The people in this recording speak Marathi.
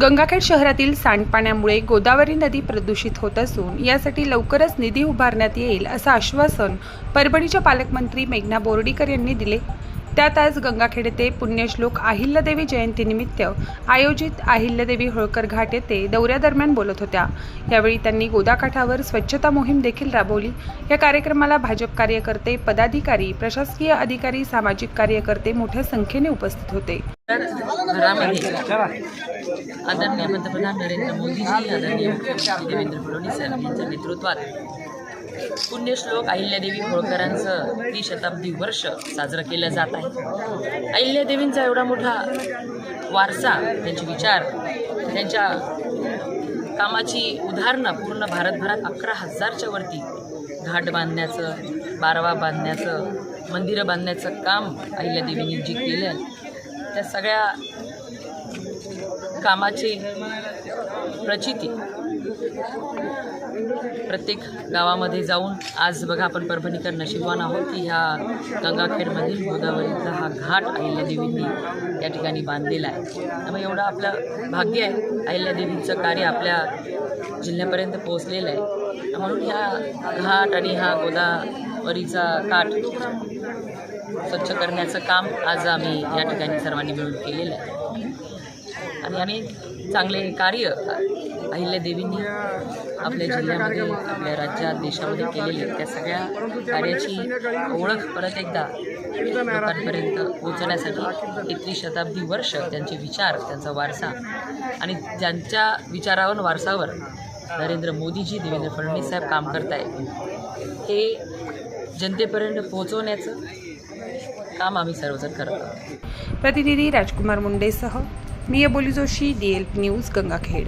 गंगाखेड शहरातील सांडपाण्यामुळे गोदावरी नदी प्रदूषित होत असून यासाठी लवकरच निधी उभारण्यात येईल असं आश्वासन परभणीच्या पालकमंत्री मेघना बोर्डीकर यांनी दिले. त्यात आज गंगाखेड येथे पुण्यश्लोक अहिल्यादेवी जयंतीनिमित्त आयोजित अहिल्यादेवी होळकर घाट येथे दौऱ्यादरम्यान बोलत होत्या. यावेळी त्यांनी गोदाकाठावर स्वच्छता मोहीम देखील राबवली. या कार्यक्रमाला भाजप कार्यकर्ते पदाधिकारी प्रशासकीय अधिकारी सामाजिक कार्यकर्ते मोठ्या संख्येने उपस्थित होते. घरामध्ये आदरणीय पंतप्रधान नरेंद्र मोदीजी आदरणीय मुख्यमंत्री देवेंद्र फडणवीस यांच्या नेतृत्वात पुण्यश्लोक अहिल्यादेवी होळकरांचं त्रिशताब्दी वर्ष साजरं केलं जात आहे. अहिल्यादेवींचा एवढा मोठा वारसा त्यांचे विचार त्यांच्या कामाची उदाहरणं पूर्ण भारतभरात अकरा हजारच्या वरती घाट बांधण्याचं बारवा बांधण्याचं मंदिरं बांधण्याचं काम अहिल्यादेवींनी जे केलं आहे त्या सगळ्या कामाची प्रचिती. प्रत्येक गावामध्ये जाऊन आज बघा आपण परभणीकर नशिबवान आहोत की ह्या गंगाखेडमधील गोदावरीचा हा घाट अहिल्यादेवींनी या ठिकाणी बांधलेला आहे. त्यामुळे एवढं आपलं भाग्य आहे. अहिल्यादेवींचं कार्य आपल्या जिल्ह्यापर्यंत पोहोचलेलं आहे. म्हणून ह्या घाट आणि हा गोदा परीचा काठ स्वच्छ करण्याचं काम आज आम्ही या ठिकाणी सर्वांनी मिळून केलेलं आहे. आणि आम्ही चांगले कार्य अहिल्यादेवींनी आपल्या जिल्ह्यामध्ये आपल्या राज्यात देशामध्ये केलेले त्या सगळ्या कार्याची ओळख परत एकदा लोकांपर्यंत पोहोचण्यासाठी हे शताब्दी वर्ष त्यांचे विचार त्यांचा वारसा आणि ज्यांच्या विचारावर वारसावर नरेंद्र मोदीजी देवेंद्र फडणवीस साहेब काम करत आहेत हे जनतेपर्यंत पोहोचवण्याचं काम आम्ही सर्वजण करत आहोत. प्रतिनिधी राजकुमार मुंडेसह मी Aboli Joshi D L news Gangakhed.